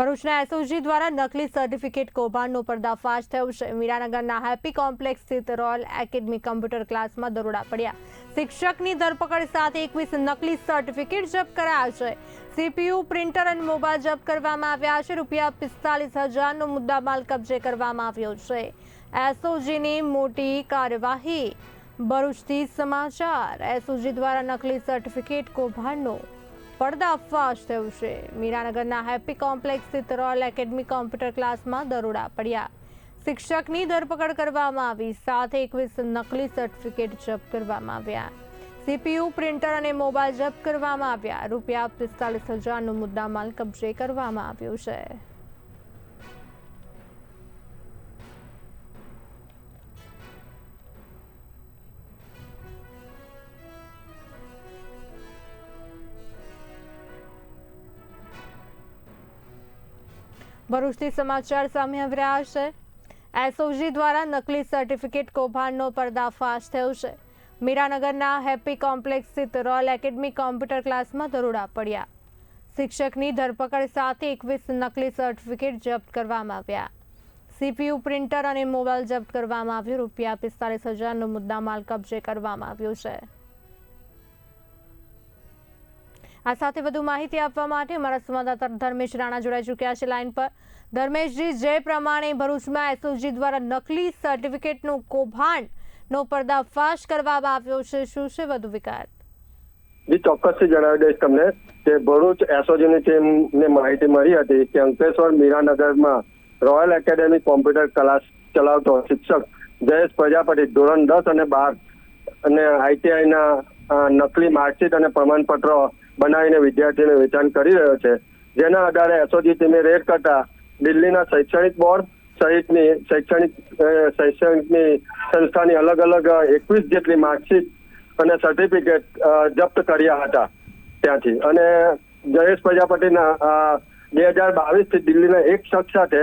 ભરૂચના એસઓજી દ્વારા નકલી સર્ટિફિકેટ કૌભાંડનો પર્દાફાશ થયો. છે મીરાનગરના હેપી કોમ્પ્લેક્સ સ્થિત રોયલ એકેડમી કમ્પ્યુટર ક્લાસમાં દરોડા પડ્યા. શિક્ષકની ધરપકડ સાથે એકવીસ નકલી સર્ટિફિકેટ જપ્ત કરાયા છે. સીપીયુ, પ્રિન્ટર અને મોબાઈલ જપ્ત કરવામાં આવ્યા છે. રૂપિયા પિસ્તાલીસ હજારનો મુદ્દામાલ કબજે કરવામાં આવ્યો છે. એસઓજીની મોટી કાર્યવાહી. ભરૂચથી સમાચાર. એસઓજી દ્વારા નકલી સર્ટિફિકેટ કૌભાંડનો પર્દાફાશ થયો છે. મીરાનગરના હેપી કોમ્પ્લેક્સ સ્થિત રોયલ એકેડમી કોમ્પ્યુટર ક્લાસમાં દરોડા પડ્યા. શિક્ષકની ધરપકડ કરવામાં આવી, સાથે એકવીસ નકલી સર્ટિફિકેટ જપ્ત કરવામાં આવ્યા. સીપીયુ પ્રિન્ટર અને મોબાઈલ જપ્ત કરવામાં આવ્યા. રૂપિયા પિસ્તાલીસ હજારનો મુદ્દામાલ કબજે કરવામાં આવ્યો છે. ભરૂચથી સમાચાર સામે આવી રહ્યા છે. એસઓજી દ્વારા નકલી સર્ટિફિકેટ કૌભાંડનો પર્દાફાશ થયો છે. મીરાનગરના હેપી કોમ્પ્લેક્સ સ્થિત રોયલ એકેડમી કોમ્પ્યુટર ક્લાસમાં દરોડા પડ્યા. શિક્ષકની ધરપકડ સાથે એકવીસ નકલી સર્ટિફિકેટ જપ્ત કરવામાં આવ્યા. સીપીયુ પ્રિન્ટર અને મોબાઈલ જપ્ત કરવામાં આવ્યું. રૂપિયા પિસ્તાલીસ હજારનો મુદ્દામાલ કબજે કરવામાં આવ્યો છે. આ સાથે વધુ માહિતી આપવા માટે અમારા સંવાદદાતા ધર્મેશ રાણા જોડાઈ ચૂક્યા છે લાઈન પર. ધર્મેશજી, જે પ્રમાણે ભરૂચમાં એસઓજી દ્વારા નકલી સર્ટિફિકેટનું કૌભાંડનો પર્દાફાશ કરવામાં આવ્યો છે, શું છે વધુ વિગત? જી, ચોક્કસથી જણાવી દઈશ તમને કે ભરૂચ એસઓજીની ટીમને માહિતી મળી હતી કે અંકલેશ્વર મીરાનગરમાં રોયલ એકેડેમી કોમ્પ્યુટર ક્લાસ ચલાવતો શિક્ષક જયેશ પ્રજાપતિ ધોરણ દસ અને બાર અને આઈટીઆઈના નકલી માર્કશીટ અને પ્રમાણપત્રો બનાવીને વિદ્યાર્થીઓને વેચાણ કરી રહ્યો છે. જેના આધારે એસઓજી ટીમે રેડ કરતા દિલ્હીના શૈક્ષણિક બોર્ડ સહિતની શૈક્ષણિક શૈક્ષણિકની સંસ્થાની અલગ અલગ એકવીસ જેટલી માર્કશીટ અને સર્ટિફિકેટ જપ્ત કર્યા હતા ત્યાંથી. અને જયેશ પ્રજાપતિના બે હજાર બાવીસથી દિલ્હીના એક શખ્સ સાથે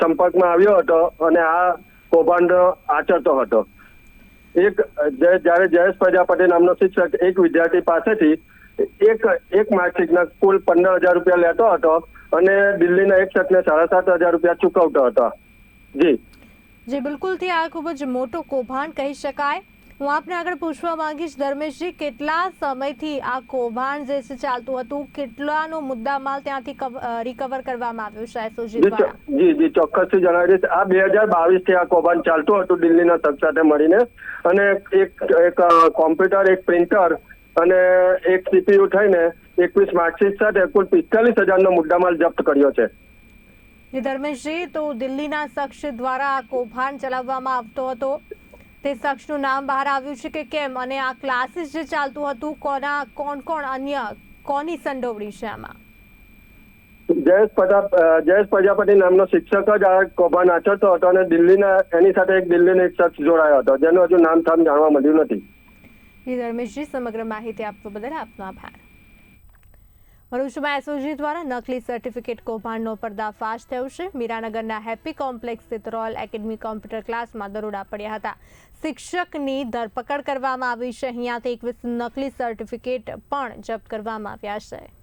સંપર્કમાં આવ્યો હતો અને આ કૌભાંડ આચરતો હતો. એક જ્યારે જયેશ પ્રજાપતિ નામનો શિક્ષક એક વિદ્યાર્થી પાસેથી એક એક માર્કશીટના કુલ પંદર હજાર રૂપિયા લેતો હતો અને દિલ્હીના એક શખ્સને સાડા સાત હજાર રૂપિયા ચૂકવતો હતો. જી. જે બિલકુલથી આ ખૂબ જ મોટો કૌભાંડ કહી શકાય. હું આપને આગળ પૂછવા માંગીશ ધર્મેશજી કેટલા સમયથી આ કૌભાંડ જે છે ચાલતું હતું કેટલાનો મુદ્દામાલ ત્યાંથી રિકવર કરવામાં આવ્યો છે એસઓજી જી જી ચોક્કસ ચોક્કસથી જણાવી દઈશ. આ બે હજાર બાવીસથી આ કૌભાંડ ચાલતું હતું દિલ્હીના શખ્સ સાથે મળીને. અને એક એક કોમ્પ્યુટર એક પ્રિન્ટર અને એક સીપીયુ થઈને એકવીસ માર્કશીટ સાથે કુલ પિસ્તાલીસ હજારનો મુદ્દામાલ જપ્ત કર્યો છે. ધર્મેશજી તો દિલ્હીના શખ્સ દ્વારા આ કૌભાંડ ચલાવવામાં આવતો હતો. તે શખ્સનું નામ બહાર આવ્યું છે કે કેમ અને આ ક્લાસીસ જે ચાલતું હતું કોના કોણ કોણ અન્ય કોની સંડોવણી છે આમાં? જયેશ પ્રજાપ અ, જયેશ પ્રજાપતિ નામનો શિક્ષક જ આ કૌભાંડ આચરતો હતો અને દિલ્હીના એની સાથે એક દિલ્હીનો એક શખ્સ જોડાયો હતો જેનું હજુ નામ થામ જાણવા મળ્યું નથી. જી ધર્મેશજી, સમગ્ર માહિતી આપવા બદલ આપનો આભાર. ભરૂચમાં એસઓજી દ્વારા નકલી સર્ટિફિકેટ કૌભાંડનો પર્દાફાશ થયો છે. મીરાનગરના હેપી કોમ્પ્લેક્સ સ્થિત રોયલ એકેડમી કોમ્પ્યુટર ક્લાસમાં દરોડા પડ્યા હતા. શિક્ષકની ધરપકડ કરવામાં આવી છે. અહીંયાથી એકવીસ નકલી સર્ટિફિકેટ પણ જપ્ત કરવામાં આવ્યા છે.